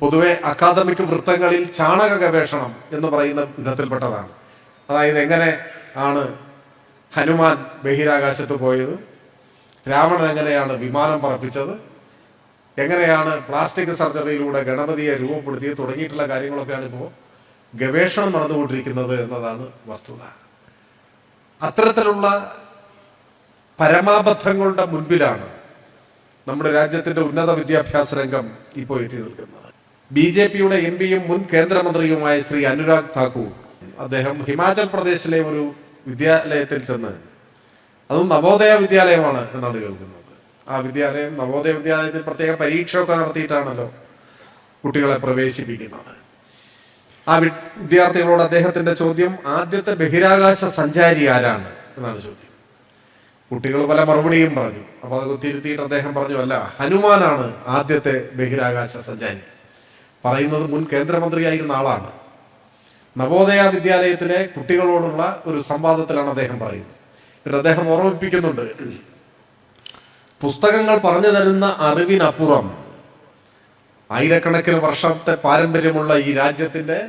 പൊതുവെ അക്കാദമിക് വൃത്തങ്ങളിൽ ചാണക ഗവേഷണം എന്ന് പറയുന്ന വിധത്തിൽപ്പെട്ടതാണ്. അതായത് എങ്ങനെ ആണ് ഹനുമാൻ ബഹിരാകാശത്ത് പോയത്? രാവണൻ എങ്ങനെയാണ് വിമാനം പറപ്പിച്ചത്? എങ്ങനെയാണ് പ്ലാസ്റ്റിക് സർജറിയിലൂടെ ഗണപതിയെ രൂപപ്പെടുത്തിയത്? തുടങ്ങിയിട്ടുള്ള കാര്യങ്ങളൊക്കെയാണ് ഇപ്പോൾ ഗവേഷണം നടന്നുകൊണ്ടിരിക്കുന്നത് എന്നതാണ് വസ്തുത. അത്തരത്തിലുള്ള പരമാബദ്ധങ്ങളുടെ മുൻപിലാണ് നമ്മുടെ രാജ്യത്തിന്റെ ഉന്നത വിദ്യാഭ്യാസ രംഗം ഇപ്പോൾ എത്തി നിൽക്കുന്നത്. ബി ജെ പിയുടെ എം പിയും മുൻ കേന്ദ്രമന്ത്രിയുമായ ശ്രീ അനുരാഗ് താക്കൂർ അദ്ദേഹം ഹിമാചൽ പ്രദേശിലെ ഒരു വിദ്യാലയത്തിൽ ചെന്ന് അതും നവോദയ വിദ്യാലയമാണ് എന്നാണ് കേൾക്കുന്നത്. ആ വിദ്യാലയം നവോദയ വിദ്യാലയത്തിൽ പ്രത്യേക പരീക്ഷയൊക്കെ നടത്തിയിട്ടാണല്ലോ കുട്ടികളെ പ്രവേശിപ്പിക്കുന്നത്. ആ വിദ്യാർത്ഥികളോട് അദ്ദേഹത്തിന്റെ ചോദ്യം ആദ്യത്തെ ബഹിരാകാശ സഞ്ചാരി ആരാണ്? എന്നാണ് ചോദ്യം. കുട്ടികൾ പല മറുപടിയും പറഞ്ഞു. അപ്പൊ അത് തിരുത്തിയിട്ട് അദ്ദേഹം പറഞ്ഞു അല്ല ഹനുമാനാണ് ആദ്യത്തെ ബഹിരാകാശ സഞ്ചാരി. പറയുന്നത് മുൻ കേന്ദ്രമന്ത്രിയായിരുന്ന ആളാണ്. നവോദയ വിദ്യാലയത്തിലെ കുട്ടികളോടുള്ള ഒരു സംവാദത്തിലാണ് അദ്ദേഹം പറയുന്നത്. എന്നിട്ട് അദ്ദേഹം ഓർമ്മിപ്പിക്കുന്നുണ്ട്. പുസ്തകങ്ങൾ പറഞ്ഞു തരുന്ന അറിവിനപ്പുറം ആയിരക്കണക്കിന് വർഷത്തെ പാരമ്പര്യമുള്ള ഈ രാജ്യത്തിന്റെ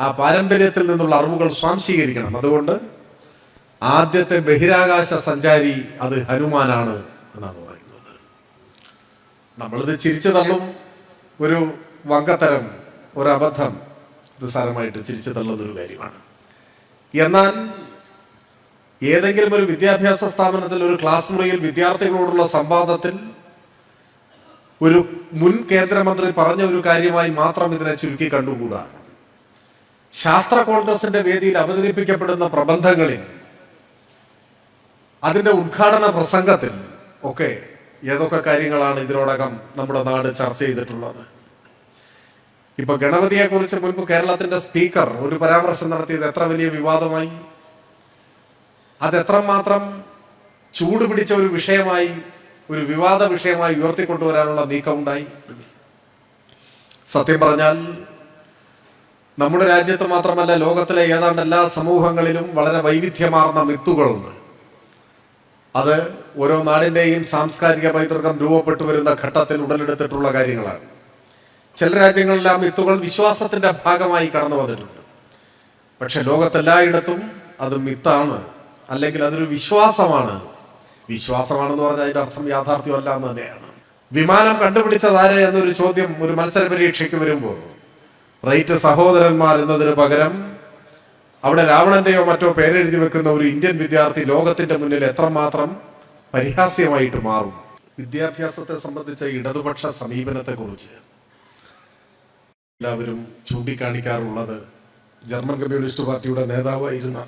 ആ പാരമ്പര്യത്തിൽ നിന്നുള്ള അറിവുകൾ സ്വാംശീകരിക്കണം. അതുകൊണ്ട് ആദ്യത്തെ ബഹിരാകാശ സഞ്ചാരി അത് ഹനുമാനാണ് എന്നാണ് പറയുന്നത്. നമ്മളിത് ചിരിച്ചു തള്ളും. ഒരു വങ്കത്തരം ഒരു അബദ്ധം നിസ്സാരമായിട്ട് ചിരിച്ചു തള്ളുന്ന ഒരു കാര്യമാണ്. എന്നാൽ ഏതെങ്കിലും ഒരു വിദ്യാഭ്യാസ സ്ഥാപനത്തിൽ ഒരു ക്ലാസ് മുറിയിൽ വിദ്യാർത്ഥികളോടുള്ള സംവാദത്തിൽ ഒരു മുൻ കേന്ദ്രമന്ത്രി പറഞ്ഞ ഒരു കാര്യമായി മാത്രം ഇതിനെ ചുരുക്കി കണ്ടുകൂടാ. ശാസ്ത്ര കോൺഗ്രസിന്റെ വേദിയിൽ അവതരിപ്പിക്കപ്പെടുന്ന പ്രബന്ധങ്ങളിൽ അതിന്റെ ഉദ്ഘാടന പ്രസംഗത്തിൽ ഒക്കെ ഏതൊക്കെ കാര്യങ്ങളാണ് ഇതിനോടകം നമ്മുടെ നാട് ചർച്ച ചെയ്തിട്ടുള്ളത്? ഇപ്പൊ ഗണപതിയെ കുറിച്ച് മുൻപ് കേരളത്തിന്റെ സ്പീക്കർ ഒരു പരാമർശം നടത്തിയത് എത്ര വലിയ വിവാദമായി? അത് എത്രമാത്രം ചൂട് പിടിച്ച ഒരു വിഷയമായി ഒരു വിവാദ വിഷയമായി ഉയർത്തിക്കൊണ്ടുവരാനുള്ള നീക്കമുണ്ടായി? സത്യം പറഞ്ഞാൽ നമ്മുടെ രാജ്യത്ത് മാത്രമല്ല ലോകത്തിലെ ഏതാണ്ട് എല്ലാ സമൂഹങ്ങളിലും വളരെ വൈവിധ്യമാർന്ന മിത്തുകളുണ്ട്. അത് ഓരോ നാടിന്റെയും സാംസ്കാരിക പൈതൃകം രൂപപ്പെട്ടു വരുന്ന ഘട്ടത്തിൽ ഉടലെടുത്തിട്ടുള്ള കാര്യങ്ങളാണ്. ചില രാജ്യങ്ങളിലെ മിത്തുകൾ വിശ്വാസത്തിന്റെ ഭാഗമായി കടന്നു വന്നിട്ടുണ്ട്. പക്ഷെ ലോകത്തെല്ലായിടത്തും അത് മിത്താണ്. അല്ലെങ്കിൽ അതൊരു വിശ്വാസമാണ്. വിശ്വാസമാണെന്ന് പറഞ്ഞാൽ അതിന്റെ അർത്ഥം യാഥാർത്ഥ്യമല്ല എന്ന് തന്നെയാണ്. വിമാനം കണ്ടുപിടിച്ചതാരെ എന്നൊരു ചോദ്യം ഒരു മത്സര പരീക്ഷയ്ക്ക് വരുമ്പോൾ റൈറ്റ് സഹോദരന്മാർ എന്നതിന് പകരം അവിടെ രാവണന്റെയോ മറ്റോ പേരെഴുതി വെക്കുന്ന ഒരു ഇന്ത്യൻ വിദ്യാർത്ഥി ലോകത്തിന്റെ മുന്നിൽ എത്രമാത്രം പരിഹാസ്യമായിട്ട് മാറും? വിദ്യാഭ്യാസത്തെ സംബന്ധിച്ച ഇടതുപക്ഷ സമീപനത്തെ കുറിച്ച് എല്ലാവരും ചൂണ്ടിക്കാണിക്കാറുള്ളത് ജർമ്മൻ കമ്മ്യൂണിസ്റ്റ് പാർട്ടിയുടെ നേതാവായിരുന്ന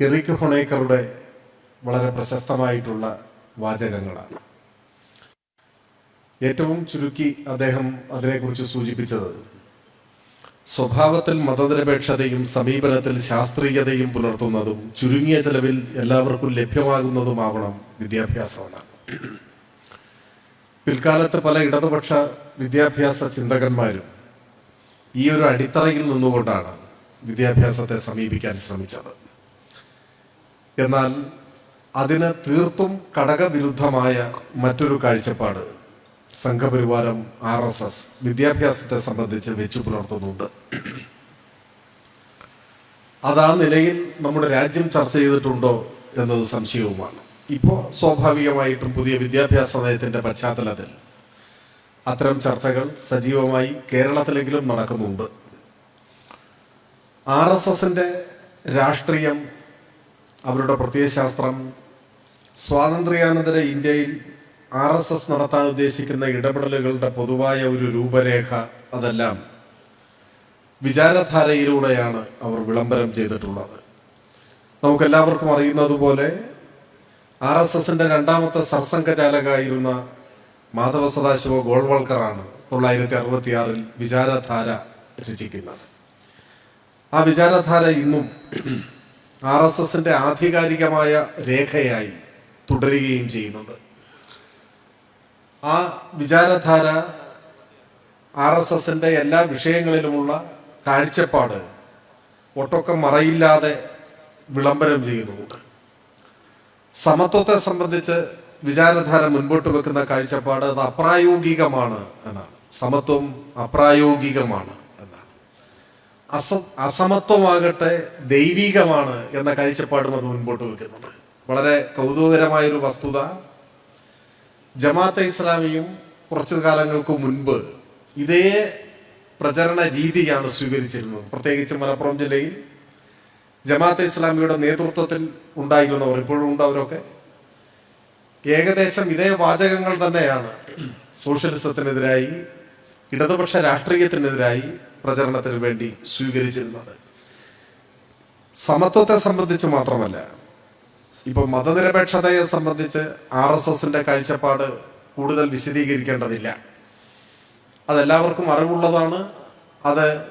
എറിക് ഹൊണേക്കറുടെ വളരെ പ്രശസ്തമായിട്ടുള്ള വാചകങ്ങളാണ്. ഏറ്റവും ചുരുക്കി അദ്ദേഹം അതിനെക്കുറിച്ച് സൂചിപ്പിച്ചത് സ്വഭാവത്തിൽ മതനിരപേക്ഷതയും സമീപനത്തിൽ ശാസ്ത്രീയതയും പുലർത്തുന്നതും ചുരുങ്ങിയ ചെലവിൽ എല്ലാവർക്കും ലഭ്യമാകുന്നതുമാവണം വിദ്യാഭ്യാസമാണ്. പിൽക്കാലത്ത് പല ഇടതുപക്ഷ വിദ്യാഭ്യാസ ചിന്തകന്മാരും ഈ ഒരു അടിത്തറയിൽ നിന്നുകൊണ്ടാണ് വിദ്യാഭ്യാസത്തെ സമീപിക്കാൻ ശ്രമിച്ചത്. എന്നാൽ അതിന് തീർത്തും ഘടകവിരുദ്ധമായ മറ്റൊരു കാഴ്ചപ്പാട് സംഘപരിവാരം ആർ എസ് എസ് വിദ്യാഭ്യാസത്തെ സംബന്ധിച്ച് വെച്ചു പുലർത്തുന്നുണ്ട്. അത് ആ നിലയിൽ നമ്മുടെ രാജ്യം ചർച്ച ചെയ്തിട്ടുണ്ടോ എന്നത് സംശയവുമാണ്. ഇപ്പോൾ സ്വാഭാവികമായിട്ടും പുതിയ വിദ്യാഭ്യാസ നയത്തിന്റെ പശ്ചാത്തലത്തിൽ അത്തരം ചർച്ചകൾ സജീവമായി കേരളത്തിലെങ്കിലും നടക്കുന്നുണ്ട് ആർ എസ് എസിന്റെ രാഷ്ട്രീയം അവരുടെ പ്രത്യയശാസ്ത്രം സ്വാതന്ത്ര്യാനന്തര ഇന്ത്യയിൽ ആർ എസ് എസ് നടത്താൻ ഉദ്ദേശിക്കുന്ന ഇടപെടലുകളുടെ പൊതുവായ ഒരു രൂപരേഖ അതെല്ലാം വിചാരധാരയിലൂടെയാണ് അവർ വിളംബരം ചെയ്തിട്ടുള്ളത്. നമുക്കെല്ലാവർക്കും അറിയുന്നത് പോലെ ആർ എസ് എസിന്റെ രണ്ടാമത്തെ സർസംഘചാലകായിരുന്ന മാധവ സദാശിവ ഗോൾവൾക്കറാണ് തൊള്ളായിരത്തി അറുപത്തിയാറിൽ വിചാരധാര രചിക്കുന്നത്. ആ വിചാരധാര ഇന്നും ആർ എസ് എസിന്റെ ആധികാരികമായ രേഖയായി തുടരുകയും ചെയ്യുന്നുണ്ട്. ആ വിചാരധാര ആർ എസ് എസിന്റെ എല്ലാ വിഷയങ്ങളിലുമുള്ള കാഴ്ചപ്പാട് ഒട്ടൊക്കെ മറയില്ലാതെ വിളംബരം ചെയ്യുന്നുമുണ്ട്. സമത്വത്തെ സംബന്ധിച്ച് വിചാരധാര മുൻപോട്ട് വെക്കുന്ന കാഴ്ചപ്പാട് അത് അപ്രായോഗികമാണ് എന്നാണ്. സമത്വം അപ്രായോഗികമാണ് എന്നാണ്. അസ അസമത്വമാകട്ടെ ദൈവികമാണ് എന്ന കാഴ്ചപ്പാടും അത് മുൻപോട്ട് വെക്കുന്നുണ്ട്. വളരെ കൗതുകകരമായൊരു വസ്തുത. ജമാഅത്തെ ഇസ്ലാമിയും കുറച്ചു കാലങ്ങൾക്ക് മുൻപ് ഇതേ പ്രചരണ രീതിയാണ് സ്വീകരിച്ചിരുന്നത്. പ്രത്യേകിച്ച് മലപ്പുറം ജില്ലയിൽ ജമാഅത്തെ ഇസ്ലാമിയുടെ നേതൃത്വത്തിൽ ഉണ്ടായിരുന്നവർ ഇപ്പോഴും ഉണ്ട് അവരൊക്കെ ഏകദേശം ഇതേ വാചകങ്ങൾ തന്നെയാണ് സോഷ്യലിസത്തിനെതിരായി ഇടതുപക്ഷ രാഷ്ട്രീയത്തിനെതിരായി പ്രചരണത്തിന് വേണ്ടി സ്വീകരിച്ചിരുന്നത്. സമത്വത്തെ സംബന്ധിച്ച് മാത്രമല്ല ഇപ്പൊ മതനിരപേക്ഷതയെ സംബന്ധിച്ച് ആർ എസ് എസിന്റെ കാഴ്ചപ്പാട് കൂടുതൽ വിശദീകരിക്കേണ്ടതില്ല. അതെല്ലാവർക്കും അറിവുള്ളതാണ് അത്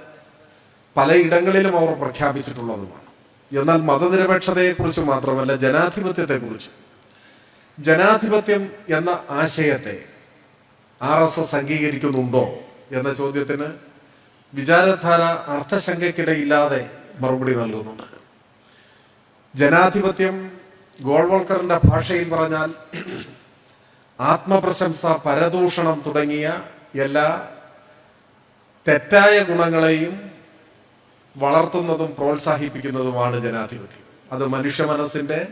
പലയിടങ്ങളിലും അവർ പ്രഖ്യാപിച്ചിട്ടുള്ളതുമാണ്. എന്നാൽ മതനിരപേക്ഷതയെക്കുറിച്ച് മാത്രമല്ല ജനാധിപത്യത്തെക്കുറിച്ച്. ജനാധിപത്യം എന്ന ആശയത്തെ ആർ എസ് എസ് അംഗീകരിക്കുന്നുണ്ടോ എന്ന ചോദ്യത്തിന് വിചാരധാര അർത്ഥശങ്കയ്ക്കിടയില്ലാതെ മറുപടി നൽകുന്നുണ്ട്. ജനാധിപത്യം ഗോൾവൾക്കറിന്റെ ഭാഷയിൽ പറഞ്ഞാൽ ആത്മപ്രശംസ പരദൂഷണം തുടങ്ങിയ എല്ലാ തെറ്റായ ഗുണങ്ങളെയും വളർത്തുന്നതും പ്രോത്സാഹിപ്പിക്കുന്നതുമാണ് ജനാധിപത്യം. അത് മനുഷ്യ മനസ്സിന്റെ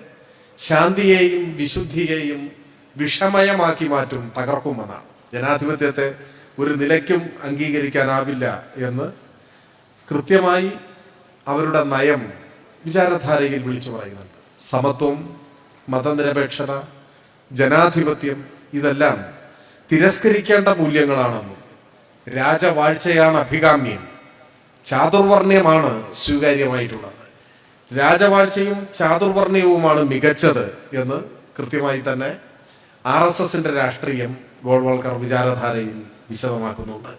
ശാന്തിയെയും വിശുദ്ധിയെയും വിഷമയമാക്കി മാറ്റും തകർക്കുമെന്നാണ് ജനാധിപത്യത്തെ ഒരു നിലയ്ക്കും അംഗീകരിക്കാനാവില്ല എന്ന് കൃത്യമായി അവരുടെ നയം വിചാരധാരയിൽ വിളിച്ചു പറയുന്നുണ്ട്. സമത്വം മതനിരപേക്ഷത ജനാധിപത്യം ഇതെല്ലാം തിരസ്കരിക്കേണ്ട മൂല്യങ്ങളാണെന്നും രാജവാഴ്ചയാണ് അഭികാമ്യം. ചാതുർവർണ്യമാണ് സ്വീകാര്യമായിട്ടുള്ളത്. രാജവാഴ്ചയും ചാതുർവർണ്യവുമാണ് മികച്ചത് എന്ന് കൃത്യമായി തന്നെ ആർ എസ് എസിന്റെ രാഷ്ട്രീയം ഗോൾവാൾക്കർ വിചാരധാരയിൽ വിശദമാക്കുന്നുണ്ട്.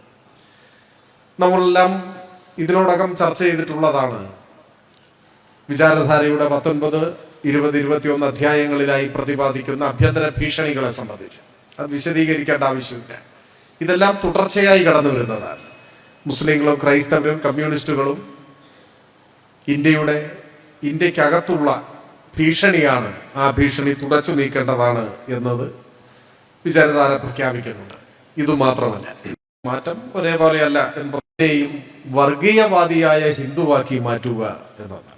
നമ്മളെല്ലാം ഇതിനോടകം ചർച്ച ചെയ്തിട്ടുള്ളതാണ്. വിചാരധാരയുടെ പത്തൊൻപത് ഇരുപത് ഇരുപത്തിയൊന്ന് അധ്യായങ്ങളിലായി പ്രതിപാദിക്കുന്ന അഭ്യന്തര ഭീഷണികളെ സംബന്ധിച്ച്. അത് വിശദീകരിക്കേണ്ട ആവശ്യമില്ല. ഇതെല്ലാം തുടർച്ചയായി കടന്നു വരുന്നതാണ് മുസ്ലിങ്ങളും ക്രൈസ്തവരും കമ്മ്യൂണിസ്റ്റുകളും ഇന്ത്യയുടെ ഇന്ത്യക്കകത്തുള്ള ഭീഷണിയാണ് ആ ഭീഷണി തുടച്ചു നീക്കേണ്ടതാണ് എന്നത് വിചാരധാര പ്രഖ്യാപിക്കുന്നുണ്ട്. ഇത് മാത്രമല്ല മാറ്റം ഒരേപോലെയല്ല എന്നതിനെയും വർഗീയവാദിയായ ഹിന്ദുവാക്കി മാറ്റുക എന്നതാണ്.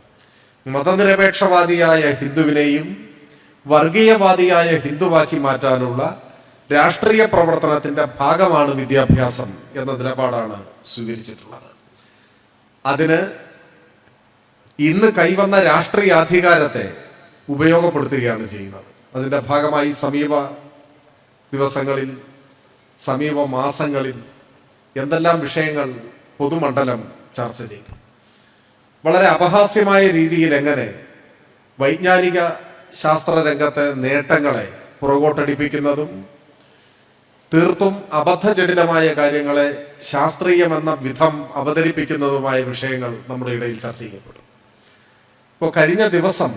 മതനിരപേക്ഷവാദിയായ ഹിന്ദുവിനെയും വർഗീയവാദിയായ ഹിന്ദുവാക്കി മാറ്റാനുള്ള രാഷ്ട്രീയ പ്രവർത്തനത്തിന്റെ ഭാഗമാണ് വിദ്യാഭ്യാസം എന്ന നിലപാടാണ് സ്വീകരിച്ചിട്ടുള്ളത്. അതിന് ഇന്ന് കൈവന്ന രാഷ്ട്രീയ അധികാരത്തെ ഉപയോഗപ്പെടുത്തുകയാണ് ചെയ്യുന്നത്. അതിന്റെ ഭാഗമായി സമീപ ദിവസങ്ങളിൽ സമീപ മാസങ്ങളിൽ എന്തെല്ലാം വിഷയങ്ങൾ പൊതുമണ്ഡലം ചർച്ച ചെയ്തു. വളരെ അപഹാസ്യമായ രീതിയിൽ എങ്ങനെ വൈജ്ഞാനിക ശാസ്ത്ര രംഗത്തെ നേട്ടങ്ങളെ പുറകോട്ടടിപ്പിക്കുന്നതും തീർത്തും അബദ്ധജടിലമായ കാര്യങ്ങളെ ശാസ്ത്രീയമെന്ന വിധം അവതരിപ്പിക്കുന്നതുമായ വിഷയങ്ങൾ നമ്മുടെ ഇടയിൽ ചർച്ച ചെയ്യപ്പെടും. ഇപ്പോൾ കഴിഞ്ഞ ദിവസം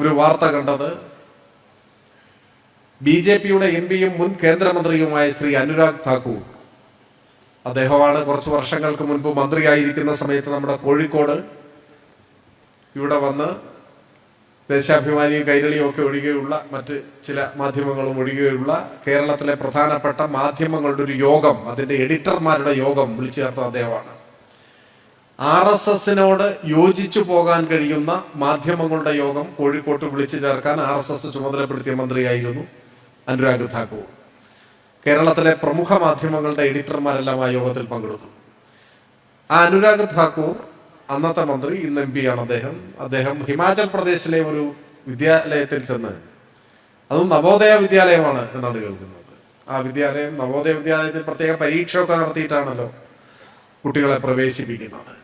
ഒരു വാർത്ത കണ്ടത് ബി ജെ പിയുടെ എം പിയും മുൻ കേന്ദ്രമന്ത്രിയുമായ ശ്രീ അനുരാഗ് താക്കൂർ. അദ്ദേഹമാണ് കുറച്ച് വർഷങ്ങൾക്ക് മുൻപ് മന്ത്രിയായിരിക്കുന്ന സമയത്ത് നമ്മുടെ കോഴിക്കോട് ഇവിടെ വന്ന് ദേശാഭിമാനിയും കൈരളിയും ഒക്കെ ഒഴികെയുള്ള മറ്റ് ചില മാധ്യമങ്ങളും ഒഴികെയുള്ള കേരളത്തിലെ പ്രധാനപ്പെട്ട മാധ്യമങ്ങളുടെ ഒരു യോഗം അതിന്റെ എഡിറ്റർമാരുടെ യോഗം വിളിച്ചു ചേർത്ത അദ്ദേഹമാണ്. ആർ എസ് എസിനോട് യോജിച്ചു പോകാൻ കഴിയുന്ന മാധ്യമങ്ങളുടെ യോഗം കോഴിക്കോട്ട് വിളിച്ചു ചേർക്കാൻ ആർ എസ് എസ് ചുമതലപ്പെടുത്തിയ മന്ത്രിയായിരുന്നു അനുരാഗ് ഠാക്കൂർ. കേരളത്തിലെ പ്രമുഖ മാധ്യമങ്ങളുടെ എഡിറ്റർമാരെല്ലാം ആ യോഗത്തിൽ പങ്കെടുത്തു. ആ അനുരാഗ് ഠാക്കൂർ അന്നത്തെ മന്ത്രി ഇന്ന് എം പി ആണ് അദ്ദേഹം. അദ്ദേഹം ഹിമാചൽ പ്രദേശിലെ ഒരു വിദ്യാലയത്തിൽ ചെന്ന് അതും നവോദയ വിദ്യാലയമാണ് എന്നാണ് കേൾക്കുന്നത്. ആ വിദ്യാലയം നവോദയ വിദ്യാലയത്തിൽ പ്രത്യേക പരീക്ഷയൊക്കെ നടത്തിയിട്ടാണല്ലോ കുട്ടികളെ പ്രവേശിപ്പിക്കുന്നത്.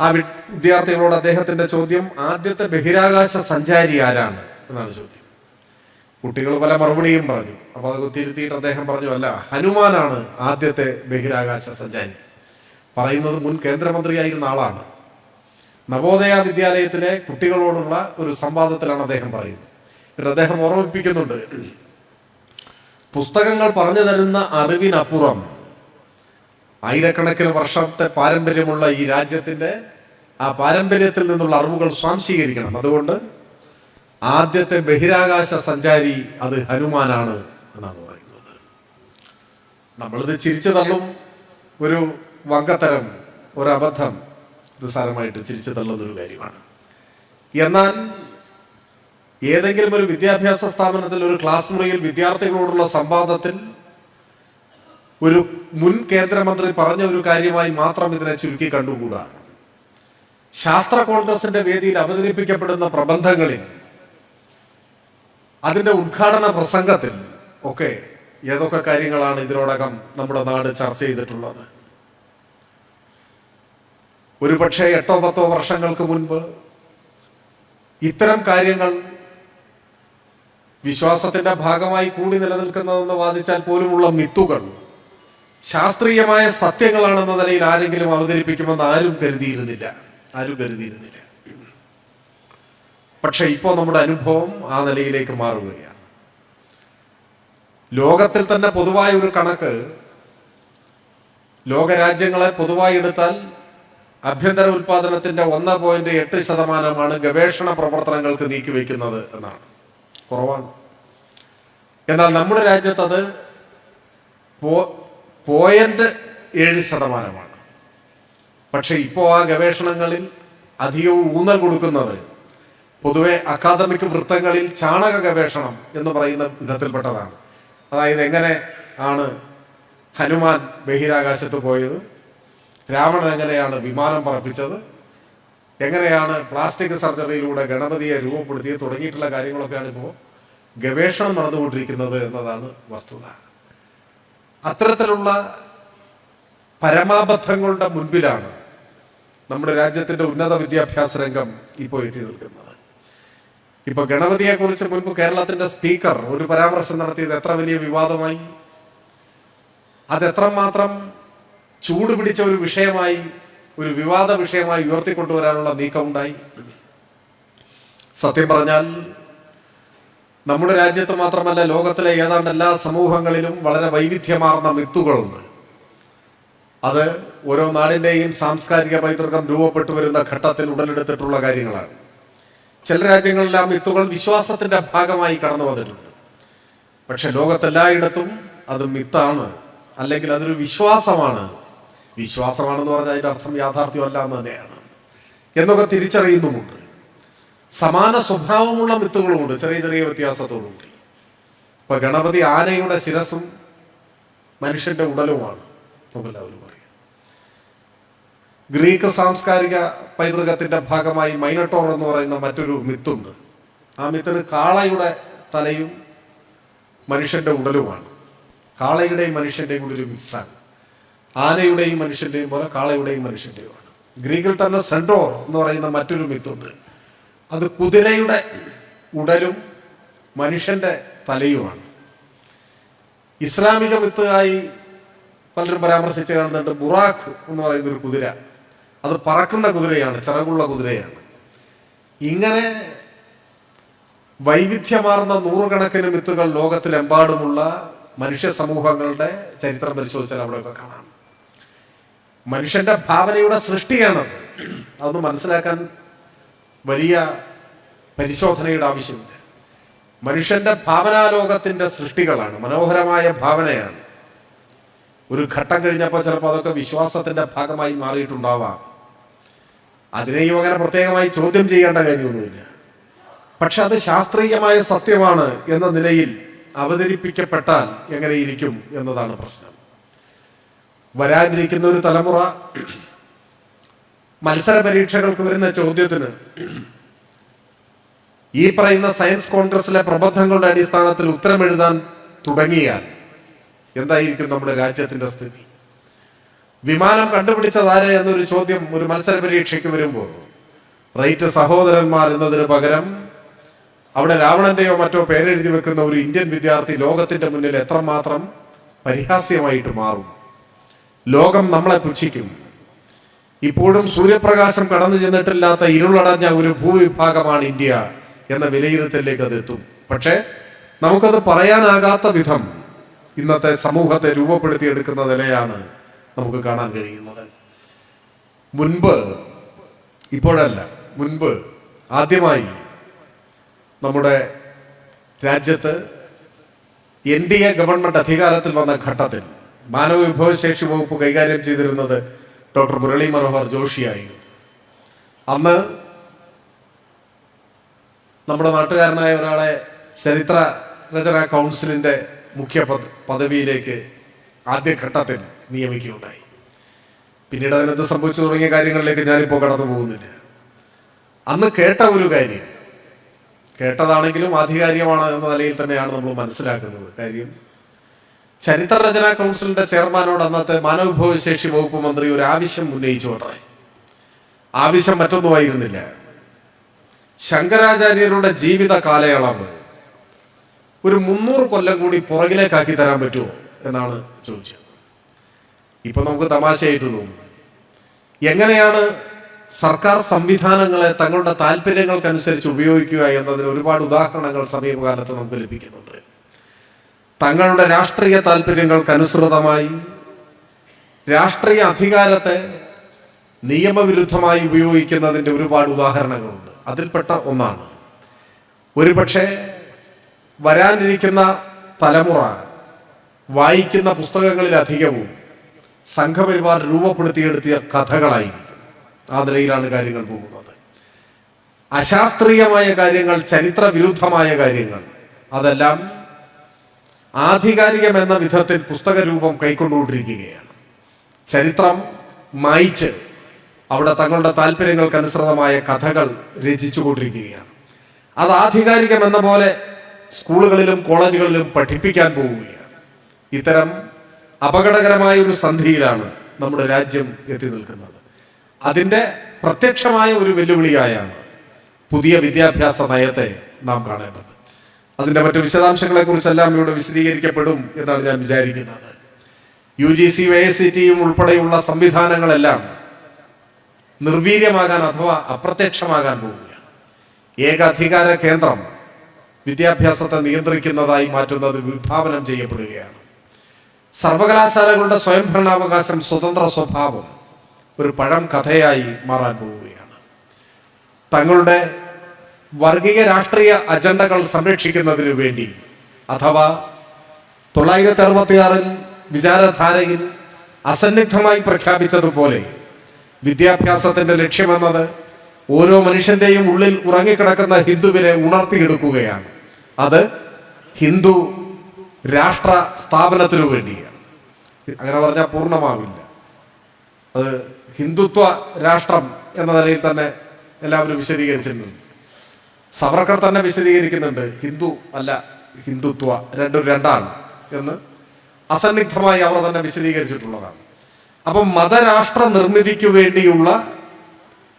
ആ വിദ്യാർത്ഥികളോട് അദ്ദേഹത്തിന്റെ ചോദ്യം ആദ്യത്തെ ബഹിരാകാശ സഞ്ചാരി ആരാണ്? എന്നാണ് ചോദ്യം. കുട്ടികൾ പല മറുപടിയും പറഞ്ഞു. അപ്പൊ അത് തിരുത്തിയിട്ട് അദ്ദേഹം പറഞ്ഞു അല്ല ഹനുമാനാണ് ആദ്യത്തെ ബഹിരാകാശ സഞ്ചാരി. പറയുന്നത് മുൻ കേന്ദ്രമന്ത്രിയായിരുന്ന ആളാണ്. നവോദയ വിദ്യാലയത്തിലെ കുട്ടികളോടുള്ള ഒരു സംവാദത്തിലാണ് അദ്ദേഹം പറയുന്നത്. എന്നിട്ട് അദ്ദേഹം ഓർമ്മിപ്പിക്കുന്നുണ്ട്. പുസ്തകങ്ങൾ പറഞ്ഞു തരുന്ന അറിവിനപ്പുറം ആയിരക്കണക്കിന് വർഷത്തെ പാരമ്പര്യമുള്ള ഈ രാജ്യത്തിന്റെ ആ പാരമ്പര്യത്തിൽ നിന്നുള്ള അറിവുകൾ സ്വാംശീകരിക്കണം. അതുകൊണ്ട് ആദ്യത്തെ ബഹിരാകാശ സഞ്ചാരി അത് ഹനുമാനാണ് എന്നാണ് പറയുന്നത്. നമ്മളിത് ചിരിച്ചു തള്ളും ഒരു വങ്കത്തരം ഒരു അബദ്ധം നിസ്സാരമായിട്ട് ചിരിച്ചു തള്ളുന്ന ഒരു കാര്യമാണ്. എന്നാൽ ഏതെങ്കിലും ഒരു വിദ്യാഭ്യാസ സ്ഥാപനത്തിൽ ഒരു ക്ലാസ് മുറിയിൽ വിദ്യാർത്ഥികളോടുള്ള സംവാദത്തിൽ ഒരു മുൻ കേന്ദ്രമന്ത്രി പറഞ്ഞ ഒരു കാര്യമായി മാത്രം ഇതിനെ ചുരുക്കി കണ്ടുകൂടാ. ശാസ്ത്ര കോൺഗ്രസിന്റെ വേദിയിൽ അവതരിപ്പിക്കപ്പെടുന്ന പ്രബന്ധങ്ങളിൽ അതിന്റെ ഉദ്ഘാടന പ്രസംഗത്തിൽ ഒക്കെ ഏതൊക്കെ കാര്യങ്ങളാണ് ഇതിനോടകം നമ്മുടെ നാട് ചർച്ച ചെയ്തിട്ടുള്ളത്? ഒരുപക്ഷെ എട്ടോ പത്തോ വർഷങ്ങൾക്ക് മുൻപ് ഇത്തരം കാര്യങ്ങൾ വിശ്വാസത്തിന്റെ ഭാഗമായി കൂടി നിലനിൽക്കുന്നതെന്ന് വാദിച്ചാൽ പോലുമുള്ള മിത്തുകൾ ശാസ്ത്രീയമായ സത്യങ്ങളാണെന്ന നിലയിൽ ആരെങ്കിലും അവതരിപ്പിക്കുമെന്ന് ആരും കരുതിയിരുന്നില്ല. ആരും കരുതിയിരുന്നില്ല. പക്ഷെ ഇപ്പോൾ നമ്മുടെ അനുഭവം ആ നിലയിലേക്ക് മാറുകയാണ്. ലോകത്തിൽ തന്നെ പൊതുവായ ഒരു കണക്ക് ലോകരാജ്യങ്ങളെ പൊതുവായി എടുത്താൽ ആഭ്യന്തര ഉൽപാദനത്തിന്റെ ഒന്ന് പോയിന്റ് എട്ട് ശതമാനമാണ് ഗവേഷണ പ്രവർത്തനങ്ങൾക്ക് നീക്കിവെക്കുന്നത് എന്നാണ്. കുറവാണ്. എന്നാൽ നമ്മുടെ രാജ്യത്ത് അത് പോയിന്റ് ഏഴ് ശതമാനമാണ്. പക്ഷെ ഇപ്പോ ആ ഗവേഷണങ്ങളിൽ അധികവും ഊന്നൽ കൊടുക്കുന്നത് പൊതുവെ അക്കാദമിക് വൃത്തങ്ങളിൽ ചാണക ഗവേഷണം എന്ന് പറയുന്ന വിധത്തിൽപ്പെട്ടതാണ്. അതായത് എങ്ങനെ ആണ് ഹനുമാൻ ബഹിരാകാശത്ത് പോയത്? രാവണൻ എങ്ങനെയാണ് വിമാനം പറപ്പിച്ചത്? എങ്ങനെയാണ് പ്ലാസ്റ്റിക് സർജറിയിലൂടെ ഗണപതിയെ രൂപപ്പെടുത്തിയത്? തുടങ്ങിയിട്ടുള്ള കാര്യങ്ങളൊക്കെയാണ് ഇപ്പോൾ ഗവേഷണം നടന്നുകൊണ്ടിരിക്കുന്നത് എന്നതാണ് വസ്തുത. അത്തരത്തിലുള്ള പരമാബദ്ധങ്ങളുടെ മുൻപിലാണ് നമ്മുടെ രാജ്യത്തിന്റെ ഉന്നത വിദ്യാഭ്യാസ രംഗം ഇപ്പോൾ എത്തി നിൽക്കുന്നത്. ഇപ്പൊ ഗണപതിയെ കുറിച്ച് മുൻപ് കേരളത്തിന്റെ സ്പീക്കർ ഒരു പരാമർശം നടത്തിയത് എത്ര വലിയ വിവാദമായി? അത് എത്രമാത്രം ചൂട് പിടിച്ച ഒരു വിഷയമായി ഒരു വിവാദ വിഷയമായി ഉയർത്തിക്കൊണ്ടുവരാനുള്ള നീക്കമുണ്ടായി. സത്യം പറഞ്ഞാൽ നമ്മുടെ രാജ്യത്ത് മാത്രമല്ല ലോകത്തിലെ ഏതാണ്ട് എല്ലാ സമൂഹങ്ങളിലും വളരെ വൈവിധ്യമാർന്ന മിത്തുകളുണ്ട്. അത് ഓരോ നാടിന്റെയും സാംസ്കാരിക പൈതൃകം രൂപപ്പെട്ടു വരുന്ന ഘട്ടത്തിൽ ഉടലെടുത്തിട്ടുള്ള കാര്യങ്ങളാണ്. ചില രാജ്യങ്ങളിൽ ആ മിത്തുകൾ വിശ്വാസത്തിന്റെ ഭാഗമായി കടന്നു വന്നിട്ടുണ്ട്. പക്ഷെ ലോകത്തെല്ലായിടത്തും അത് മിത്താണ്. അല്ലെങ്കിൽ അതൊരു വിശ്വാസമാണ്. വിശ്വാസമാണെന്ന് പറഞ്ഞാൽ അതിന്റെ അർത്ഥം യാഥാർത്ഥ്യമല്ല എന്ന് തന്നെയാണ്. എന്നൊക്കെ തിരിച്ചറിയുന്നുമുണ്ട്. സമാന സ്വഭാവമുള്ള മിത്തുകളുമുണ്ട് ചെറിയ ചെറിയ വ്യത്യാസത്തോടുകൂടി. ഇപ്പൊ ഗണപതി ആനയുടെ ശിരസും മനുഷ്യന്റെ ഉടലുമാണ് നമുക്കെല്ലാവരും പറയാം. ഗ്രീക്ക് സാംസ്കാരിക പൈതൃകത്തിന്റെ ഭാഗമായി മൈനട്ടോർ എന്ന് പറയുന്ന മറ്റൊരു മിത്തുണ്ട്. ആ മിത്തിന് കാളയുടെ തലയും മനുഷ്യന്റെ ഉടലുമാണ്. കാളയുടെയും മനുഷ്യന്റെയും കൂടി ഒരു മിക്സാണ് ആനയുടെയും മനുഷ്യന്റെയും പോലെ കാളയുടെയും മനുഷ്യന്റെയും ആണ്. ഗ്രീക്കിൽ തന്നെ സെൻഡോർ എന്ന് പറയുന്ന മറ്റൊരു മിത്തുണ്ട്. അത് കുതിരയുടെ ഉടലും മനുഷ്യന്റെ തലയുമാണ്. ഇസ്ലാമിക മിത്തായി പലരും പരാമർശിച്ച് കാണുന്നുണ്ട് ബുറാഖ് എന്ന് പറയുന്ന ഒരു കുതിര. അത് പറക്കുന്ന കുതിരയാണ് ചിറകുള്ള കുതിരയാണ്. ഇങ്ങനെ വൈവിധ്യമാർന്ന നൂറുകണക്കിന് മിത്തുകൾ ലോകത്തിലെമ്പാടുമുള്ള മനുഷ്യ സമൂഹങ്ങളുടെ ചരിത്രം പരിശോധിച്ചാൽ അവിടെയൊക്കെ കാണാം. മനുഷ്യന്റെ ഭാവനയുടെ സൃഷ്ടിയാണത് അതൊന്ന് മനസ്സിലാക്കാൻ വലിയ പരിശോധനയുടെ ആവശ്യമില്ല മനുഷ്യന്റെ ഭാവനാലോകത്തിന്റെ സൃഷ്ടികളാണ് മനോഹരമായ ഭാവനയാണ്. ഒരു ഘട്ടം കഴിഞ്ഞപ്പോൾ ചിലപ്പോൾ അതൊക്കെ വിശ്വാസത്തിന്റെ ഭാഗമായി മാറിയിട്ടുണ്ടാവാം. അതിനെയും അങ്ങനെ പ്രത്യേകമായി ചോദ്യം ചെയ്യേണ്ട കാര്യമൊന്നുമില്ല. പക്ഷെ അത് ശാസ്ത്രീയമായ സത്യമാണ് എന്ന നിലയിൽ അവതരിപ്പിക്കപ്പെട്ടാൽ എങ്ങനെയിരിക്കും എന്നതാണ് പ്രശ്നം. വരാനിരിക്കുന്ന ഒരു തലമുറ മത്സര പരീക്ഷകൾക്ക് വരുന്ന ചോദ്യത്തിന് ഈ പറയുന്ന സയൻസ് കോൺഗ്രസിലെ പ്രബന്ധങ്ങളുടെ അടിസ്ഥാനത്തിൽ ഉത്തരം എഴുതാൻ തുടങ്ങിയാൽ എന്തായിരിക്കും നമ്മുടെ രാജ്യത്തിന്റെ സ്ഥിതി? വിമാനം കണ്ടുപിടിച്ചതാരെ എന്നൊരു ചോദ്യം ഒരു മത്സര പരീക്ഷയ്ക്ക് വരുമ്പോൾ റൈറ്റ് സഹോദരന്മാർ എന്നതിന് പകരം അവിടെ രാവണന്റെയോ മറ്റോ പേരെഴുതി വെക്കുന്ന ഒരു ഇന്ത്യൻ വിദ്യാർത്ഥി ലോകത്തിന്റെ മുന്നിൽ എത്രമാത്രം പരിഹാസ്യമായിട്ട് മാറും? ലോകം നമ്മളെ പുച്ഛിക്കും. ഇപ്പോഴും സൂര്യപ്രകാശം കടന്നു ചെന്നിട്ടില്ലാത്ത ഇരുളടഞ്ഞ ഒരു ഭൂവിഭാഗമാണ് ഇന്ത്യ എന്ന വിലയിരുത്തലിലേക്ക് അത് എത്തും. പക്ഷേ നമുക്കത് പറയാനാകാത്ത വിധം ഇന്നത്തെ സമൂഹത്തെ രൂപപ്പെടുത്തിയെടുക്കുന്ന നിലയാണ് നമുക്ക് കാണാൻ കഴിയുന്നത്. മുൻപ് ഇപ്പോഴല്ല മുൻപ് ആദ്യമായി നമ്മുടെ രാജ്യത്ത് എൻ ഡി എ ഗവൺമെന്റ് അധികാരത്തിൽ വന്ന ഘട്ടത്തിൽ മാനവ വിഭവശേഷി വകുപ്പ് കൈകാര്യം ചെയ്തിരുന്നത് ഡോക്ടർ മുരളി മനോഹർ ജോഷിയായിരുന്നു അന്ന് നമ്മുടെ നാട്ടുകാരനായ ഒരാളെ ചരിത്ര രചനാ കൗൺസിലിന്റെ മുഖ്യ പദ- പദവിയിലേക്ക് ആദ്യഘട്ടത്തിൽ നിയമിക്കുകയുണ്ടായി. പിന്നീട് അതിനെന്ത് സംഭവിച്ചു തുടങ്ങിയ കാര്യങ്ങളിലേക്ക് ഞാനിപ്പോൾ കടന്നു പോകുന്നില്ല അന്ന് കേട്ട ഒരു കാര്യം. കേട്ടതാണെങ്കിലും ആധികാരികമാണ് എന്ന നിലയിൽ തന്നെയാണ് നമ്മൾ മനസ്സിലാക്കുന്നത്. കാര്യം ചരിത്ര രചനാ കൗൺസിലിന്റെ ചെയർമാനോട് അന്നത്തെ മാനവവിഭവശേഷി വകുപ്പ് മന്ത്രി ഒരു ആവശ്യം ഉന്നയിച്ചു അത്രേ ആവശ്യം മറ്റൊന്നുമായിരുന്നില്ല. ശങ്കരാചാര്യരുടെ ജീവിത കാലയളവ് ഒരു മുന്നൂറ് കൊല്ലം കൂടി പുറകിലേക്കാക്കി തരാൻ പറ്റുമോ എന്നാണ് ചോദിച്ചത് ഇപ്പൊ നമുക്ക് തമാശയായിട്ട് തോന്നും എങ്ങനെയാണ് സർക്കാർ സംവിധാനങ്ങളെ തങ്ങളുടെ താല്പര്യങ്ങൾക്കനുസരിച്ച് ഉപയോഗിക്കുക എന്നതിന് ഒരുപാട് ഉദാഹരണങ്ങൾ സമീപകാലത്ത് നമുക്ക് ലഭിക്കുന്നുണ്ട്. തങ്ങളുടെ രാഷ്ട്രീയ താല്പര്യങ്ങൾക്കനുസൃതമായി രാഷ്ട്രീയ അധികാരത്തെ നിയമവിരുദ്ധമായി ഉപയോഗിക്കുന്നതിന്റെ ഒരുപാട് ഉദാഹരണങ്ങളുണ്ട്. അതിൽപ്പെട്ട ഒന്നാണ്. ഒരുപക്ഷെ വരാനിരിക്കുന്ന തലമുറ വായിക്കുന്ന പുസ്തകങ്ങളിലധികവും സംഘപരിവാർ രൂപപ്പെടുത്തിയെടുത്തിയ കഥകളായിരിക്കും. ആ നിലയിലാണ് കാര്യങ്ങൾ പോകുന്നത്. അശാസ്ത്രീയമായ കാര്യങ്ങൾ ചരിത്ര വിരുദ്ധമായ കാര്യങ്ങൾ അതെല്ലാം ആധികാരികമെന്ന വിധത്തിൽ പുസ്തക രൂപം കൈക്കൊണ്ടുകൊണ്ടിരിക്കുകയാണ്. ചരിത്രം മായിച്ച് അവിടെ തങ്ങളുടെ താല്പര്യങ്ങൾക്കനുസൃതമായ കഥകൾ രചിച്ചുകൊണ്ടിരിക്കുകയാണ്. അത് ആധികാരികമെന്ന പോലെ സ്കൂളുകളിലും കോളേജുകളിലും പഠിപ്പിക്കാൻ പോവുകയാണ്. ഇത്തരം അപകടകരമായ ഒരു സന്ധിയിലാണ് നമ്മുടെ രാജ്യം എത്തി നിൽക്കുന്നത്. അതിന്റെ പ്രത്യക്ഷമായ ഒരു വെല്ലുവിളിയായാണ് പുതിയ വിദ്യാഭ്യാസ നയത്തെ നാം കാണേണ്ടത്. അതിന്റെ മറ്റു വിശദാംശങ്ങളെ കുറിച്ചെല്ലാം ഇവിടെ വിശദീകരിക്കപ്പെടും എന്നാണ് ഞാൻ വിചാരിക്കുന്നത്. U G C A C ടിയും ഉൾപ്പെടെയുള്ള സംവിധാനങ്ങളെല്ലാം നിർവീര്യമാകാൻ അഥവാ അപ്രത്യക്ഷമാകാൻ പോവുകയാണ്. ഏകാധികാര കേന്ദ്രം വിദ്യാഭ്യാസത്തെ നിയന്ത്രിക്കുന്നതായി മാറ്റുന്നത് വിഭാവനം ചെയ്യപ്പെടുകയാണ്. സർവകലാശാലകളുടെ സ്വയംഭരണാവകാശം സ്വതന്ത്ര സ്വഭാവം ഒരു പഴം കഥയായി മാറാൻ പോവുകയാണ്. തങ്ങളുടെ വർഗീയ രാഷ്ട്രീയ അജണ്ടകൾ സംരക്ഷിക്കുന്നതിനു വേണ്ടി. അഥവാ തൊള്ളായിരത്തി അറുപത്തിയാറിൽ വിചാരധാരയിൽ അസന്നിഗ്ധമായി പ്രഖ്യാപിച്ചതുപോലെ വിദ്യാഭ്യാസത്തിന്റെ ലക്ഷ്യമെന്നത് ഓരോ മനുഷ്യന്റെയും ഉള്ളിൽ ഉറങ്ങിക്കിടക്കുന്ന ഹിന്ദുവിനെ ഉണർത്തിയെടുക്കുകയാണ്. അത് ഹിന്ദു രാഷ്ട്ര സ്ഥാപനത്തിനു വേണ്ടിയാണ്. അങ്ങനെ പറഞ്ഞാൽ പൂർണമാവില്ല. അത് ഹിന്ദുത്വ രാഷ്ട്രം എന്ന നിലയിൽ തന്നെ എല്ലാവരും വിശദീകരിച്ചിട്ടുണ്ട്. സവർക്കർ തന്നെ വിശദീകരിക്കുന്നുണ്ട്. ഹിന്ദു അല്ല ഹിന്ദുത്വ രണ്ടും രണ്ടാണ് എന്ന് അസന്നിഗ്ധമായി അവർ തന്നെ വിശദീകരിച്ചിട്ടുള്ളതാണ്. അപ്പം മതരാഷ്ട്ര നിർമ്മിതിക്ക് വേണ്ടിയുള്ള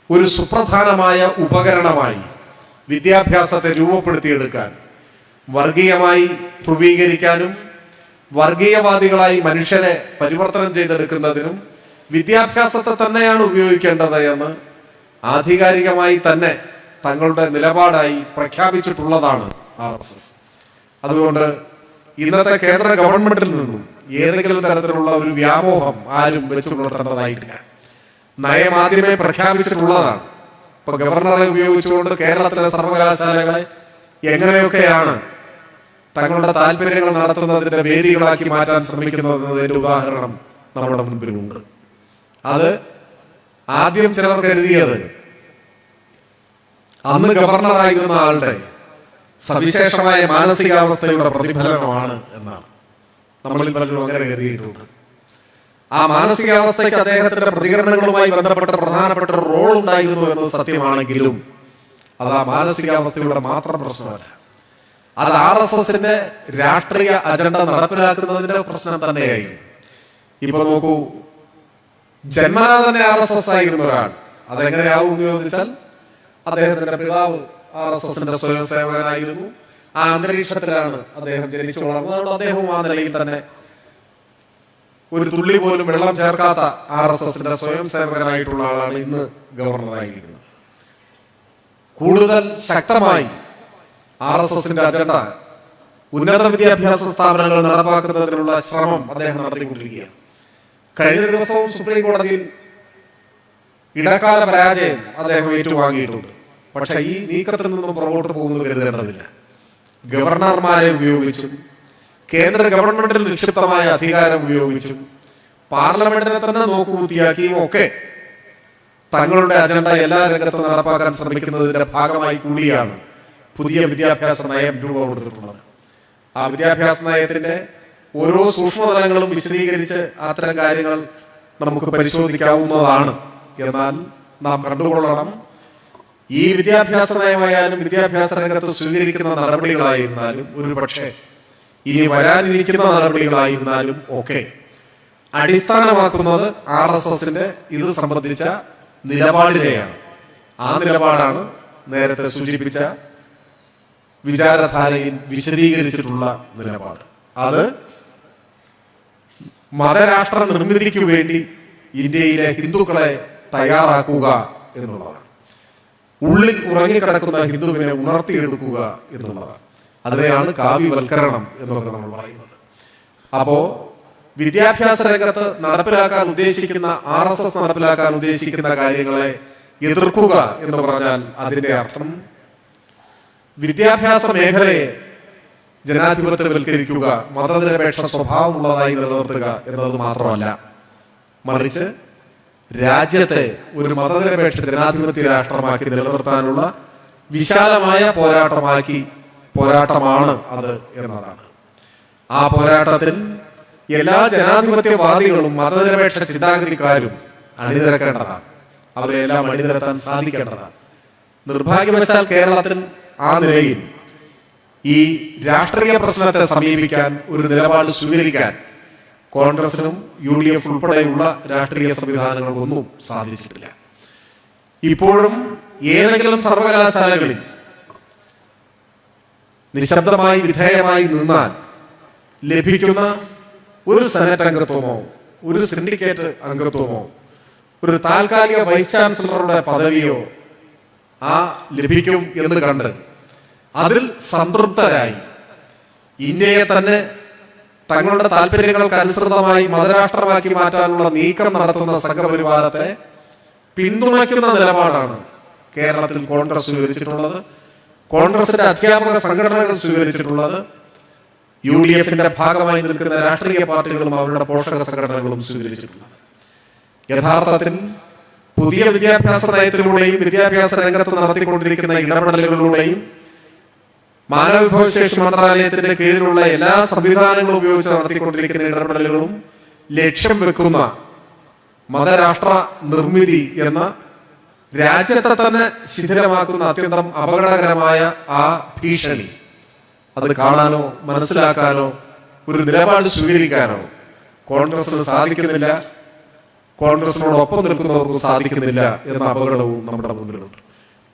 ഒരു സുപ്രധാനമായ ഉപകരണമായി വിദ്യാഭ്യാസത്തെ രൂപപ്പെടുത്തിയെടുക്കാൻ വർഗീയമായി ധ്രുവീകരിക്കാനും വർഗീയവാദികളായി മനുഷ്യരെ പരിവർത്തനം ചെയ്തെടുക്കുന്നതിനും വിദ്യാഭ്യാസത്തെ തന്നെയാണ് ഉപയോഗിക്കേണ്ടത് എന്ന് ആധികാരികമായി തന്നെ തങ്ങളുടെ നിലപാടായി പ്രഖ്യാപിച്ചിട്ടുള്ളതാണ് ആർ എസ് എസ്. അതുകൊണ്ട് ഇന്നത്തെ കേന്ദ്ര ഗവൺമെന്റിൽ നിന്നും ഏതെങ്കിലും തരത്തിലുള്ള ഒരു വ്യാമോഹം ആരും വെച്ചു പുലർത്തേണ്ടതായിട്ടില്ല. നയം ആദ്യമേ പ്രഖ്യാപിച്ചിട്ടുള്ളതാണ്. ഇപ്പൊ ഗവർണറെ ഉപയോഗിച്ചുകൊണ്ട് കേരളത്തിലെ സർവകലാശാലകളെ എങ്ങനെയൊക്കെയാണ് തങ്ങളുടെ താല്പര്യങ്ങൾ നടത്തുന്നതിന്റെ വേദികളാക്കി മാറ്റാൻ ശ്രമിക്കുന്നതിന്റെ ഉദാഹരണം നമ്മുടെ മുൻപിലുണ്ട്. അത് ആദ്യം ചിലർ കരുതിയത് അന്ന് ഗവർണറായിരുന്ന ആളുടെ സവിശേഷമായ മാനസികാവസ്ഥയുടെ പ്രതിഫലനമാണ് എന്നാണ്. നമ്മളിൽ പലരും അങ്ങനെ കരുതിയിട്ടുണ്ട്. ആ മാനസികാവസ്ഥയ്ക്ക് അദ്ദേഹത്തിന്റെ പ്രതികരണങ്ങളുമായി ബന്ധപ്പെട്ട പ്രധാനപ്പെട്ട ഒരു റോൾ ഉണ്ടായിരുന്നു എന്നത് സത്യമാണെങ്കിലും അത് ആ മാനസികാവസ്ഥയുടെ മാത്രം പ്രശ്നമല്ല. അത് ആർ എസ് എസിന്റെ രാഷ്ട്രീയ അജണ്ട നടപ്പിലാക്കുന്നതിന്റെ പ്രശ്നം തന്നെയായിരുന്നു. ഇപ്പൊ നോക്കൂ ജന്മനാ തന്നെ ആർ എസ് എസ് ആയിരുന്ന ഒരാൾ. അതെങ്ങനെയാവും എന്ന് ചോദിച്ചാൽ അദ്ദേഹത്തിന്റെ പിതാവ് ആർ എസ് എസിന്റെ സ്വയം സേവകനായിരുന്നു ആ അന്തരീക്ഷത്തിലാണ് അദ്ദേഹം ജനിച്ചു വളർന്നത്. അദ്ദേഹവും ആ നിലയിൽ തന്നെ ഒരു തുള്ളി പോലും വെള്ളം ചേർക്കാത്ത ആർ എസ് എസിന്റെ സ്വയം സേവകനായിട്ടുള്ള ആളാണ് ഇന്ന് ഗവർണറായിരിക്കുന്നത്. കൂടുതൽ ശക്തമായി ആർ എസ് എസിന്റെ അജണ്ട ഉന്നത വിദ്യാഭ്യാസ സ്ഥാപനങ്ങൾ നടപ്പാക്കുന്നതിനുള്ള ശ്രമം അദ്ദേഹം നടത്തിക്കൊണ്ടിരിക്കുകയാണ്. കഴിഞ്ഞ ദിവസവും സുപ്രീം കോടതിയിൽ ഇടക്കാല പരാജയം അദ്ദേഹം ഏറ്റുവാങ്ങിയിട്ടുണ്ട്. പക്ഷെ ഈ നീക്കത്തിൽ നിന്നും പുറകോട്ട് പോകുന്നത് കരുതേണ്ടതില്ല. ഗവർണർമാരെ ഉപയോഗിച്ചും കേന്ദ്ര ഗവൺമെന്റിൽ നിക്ഷിപ്തമായ അധികാരം ഉപയോഗിച്ചും പാർലമെന്റിനെ തന്നെ നോക്കുകുത്തിയാക്കിയും ഒക്കെ തങ്ങളുടെ അജണ്ട എല്ലാ രംഗത്തും നടപ്പാക്കാൻ ശ്രമിക്കുന്നതിന്റെ ഭാഗമായി കൂടിയാണ് പുതിയ വിദ്യാഭ്യാസ നയം രൂപം കൊടുത്തിട്ടുള്ളത് ആ വിദ്യാഭ്യാസ നയത്തിന്റെ ഓരോ സൂക്ഷ്മതലങ്ങളും വിശദീകരിച്ച് അത്തരം കാര്യങ്ങൾ നമുക്ക് പരിശോധിക്കാവുന്നതാണ്. എന്നാൽ നാം കണ്ടുകൊള്ളണം ഈ വിദ്യാഭ്യാസ നയമായാലും വിദ്യാഭ്യാസ രംഗത്ത് സ്വീകരിക്കുന്ന നടപടികളായിരുന്നാലും ഒരു പക്ഷേ ഇനി വരാനിരിക്കുന്ന നടപടികളായിരുന്നാലും ഒക്കെ. അടിസ്ഥാനമാക്കുന്നത് ആർ എസ് എസിന്റെ ഇത് സംബന്ധിച്ച നിലപാടിനെയാണ്. ആ നിലപാടാണ് നേരത്തെ സൂചിപ്പിച്ച വിചാരധാരയിൽ വിശദീകരിച്ചിട്ടുള്ള നിലപാട്. അത് മതരാഷ്ട്ര നിർമ്മിതിക്ക് വേണ്ടി ഇന്ത്യയിലെ ഹിന്ദുക്കളെ തയ്യാറാക്കുക എന്നുള്ളതാണ്. ഉള്ളിൽ ഉറങ്ങിക്കിടക്കുന്ന ഹിന്ദുവിനെ ഉണർത്തിയെടുക്കുക എന്നുള്ളതാണ്. അതിനെയാണ് കാവ്യവൽക്കരണം എന്നൊക്കെ നമ്മൾ പറയുന്നത്. അപ്പോ വിദ്യാഭ്യാസ രംഗത്ത് നടപ്പിലാക്കാൻ ഉദ്ദേശിക്കുന്ന ആർ എസ് എസ് നടപ്പിലാക്കാൻ ഉദ്ദേശിക്കുന്ന കാര്യങ്ങളെ എതിർക്കുക എന്ന് പറഞ്ഞാൽ അതിന്റെ അർത്ഥം വിദ്യാഭ്യാസ മേഖലയെ ജനാധിപത്യവൽക്കരിക്കുക മതനിരപേക്ഷ സ്വഭാവമുള്ളതായി നിലനിർത്തുക എന്നത് മാത്രമല്ല. മറിച്ച് രാജ്യത്തെ ഒരു മതനിരപേക്ഷ ജനാധിപത്യ രാഷ്ട്രമാക്കി നിലനിർത്താനുള്ള വിശാലമായ പോരാട്ടമാക്കി പോരാട്ടമാണ് അത് എന്നതാണ്. ആ പോരാട്ടത്തിൽ എല്ലാ ജനാധിപത്യവാദികളും മതനിരപേക്ഷ ചിന്താഗതിക്കാരും അണിനിരക്കേണ്ടതാണ്. അവരെല്ലാം അണിനിരത്താൻ സാധിക്കേണ്ടതാണ്. നിർഭാഗ്യവശാൽ കേരളത്തിൽ ആ നിലയിൽ ഈ രാഷ്ട്രീയ പ്രശ്നത്തെ സമീപിക്കാൻ ഒരു നിലപാട് സ്വീകരിക്കാൻ കോൺഗ്രസിനും യു ഡി എഫ് ഉൾപ്പെടെയുള്ള രാഷ്ട്രീയ സംവിധാനങ്ങൾക്കൊന്നും സാധിച്ചിട്ടില്ല. ഇപ്പോഴും ഏതെങ്കിലും സർവകലാശാലകളിൽ നിശബ്ദമായി വിധേയമായി നിന്നാൽ ലഭിക്കുന്ന ഒരു സെനറ്റ് അംഗത്വമോ ഒരു സിൻഡിക്കേറ്റ് അംഗത്വമോ ഒരു താൽക്കാലിക വൈസ് ചാൻസലറുടെ പദവിയോ ആ ലഭിക്കും എന്ന് കണ്ട് അതിൽ സംതൃപ്തരായി ഇന്ത്യയെ തന്നെ തങ്ങളുടെ താല്പര്യങ്ങൾക്ക് അനുസൃതമായി മതരാഷ്ട്രമാക്കി മാറ്റാനുള്ള നീക്കം നടത്തുന്ന സംഘപരിവാരത്തെ പിന്തുണയ്ക്കുന്ന നിലപാടാണ് കേരളത്തിൽ കോൺഗ്രസ് സ്വീകരിച്ചിട്ടുള്ളത്. കോൺഗ്രസിന്റെ അധ്യാപക സംഘടനകൾ സ്വീകരിച്ചിട്ടുള്ളത്. യു ഡി എഫിന്റെ ഭാഗമായി നിൽക്കുന്ന രാഷ്ട്രീയ പാർട്ടികളും അവരുടെ പോഷക സംഘടനകളും സ്വീകരിച്ചിട്ടുള്ളത്. യഥാർത്ഥത്തിൽ പുതിയ വിദ്യാഭ്യാസ നയത്തിലൂടെയും വിദ്യാഭ്യാസ രംഗത്ത് നടത്തിക്കൊണ്ടിരിക്കുന്ന ഇടപെടലുകളിലൂടെയും മാനവവിഭവശേഷി മന്ത്രാലയത്തിന്റെ കീഴിലുള്ള എല്ലാ സംവിധാനങ്ങളും ഉപയോഗിച്ച് നടത്തിക്കൊണ്ടിരിക്കുന്ന ഇടപെടലുകളും ലക്ഷ്യം വെക്കുന്ന മതരാഷ്ട്ര നിർമ്മിതി എന്ന രാജ്യത്തെ തന്നെ ശിഥിലമാക്കുന്ന അത്യന്തം അപകടകരമായ ആ ഭീഷണി. അത് കാണാനോ മനസ്സിലാക്കാനോ ഒരു നിലപാട് സ്വീകരിക്കാനോ കോൺഗ്രസിന് സാധിക്കുന്നില്ല. കോൺഗ്രസിനോടൊപ്പം നിൽക്കുന്നവർക്ക് സാധിക്കുന്നില്ല എന്ന അപകടവും നമ്മുടെ മുന്നിലുണ്ട്.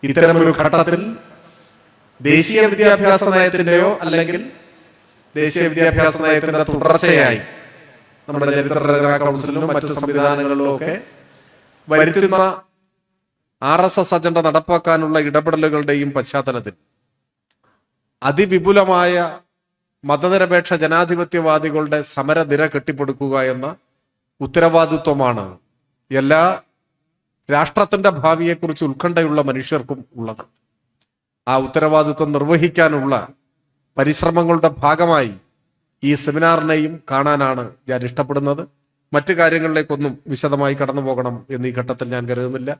ഇത്തരമൊരു ഘട്ടത്തിൽ ദേശീയ വിദ്യാഭ്യാസ നയത്തിന്റെയോ അല്ലെങ്കിൽ ദേശീയ വിദ്യാഭ്യാസ നയത്തിന്റെ തുടർച്ചയായി നമ്മുടെ ചരിത്ര രചനാ കൗൺസിലിലും മറ്റ് സംവിധാനങ്ങളിലും ഒക്കെ വരുത്തുന്ന ആർ എസ് എസ് അജണ്ട നടപ്പാക്കാനുള്ള ഇടപെടലുകളുടെയും പശ്ചാത്തലത്തിൽ അതിവിപുലമായ മതനിരപേക്ഷ ജനാധിപത്യവാദികളുടെ സമരനിര കെട്ടിപ്പടുക്കുക എന്ന ഉത്തരവാദിത്വമാണ് എല്ലാ രാഷ്ട്രത്തിന്റെ ഭാവിയെക്കുറിച്ച് ഉത്കണ്ഠയുള്ള മനുഷ്യർക്കും ഉള്ളത്. ആ ഉത്തരവാദിത്വം നിർവഹിക്കാനുള്ള പരിശ്രമങ്ങളുടെ ഭാഗമായി ഈ സെമിനാറിനെയും കാണാനാണ് ഞാൻ ഇഷ്ടപ്പെടുന്നത്. മറ്റു കാര്യങ്ങളിലേക്കൊന്നും വിശദമായി കടന്നു പോകണം എന്നീ ഘട്ടത്തിൽ ഞാൻ കരുതുന്നില്ല.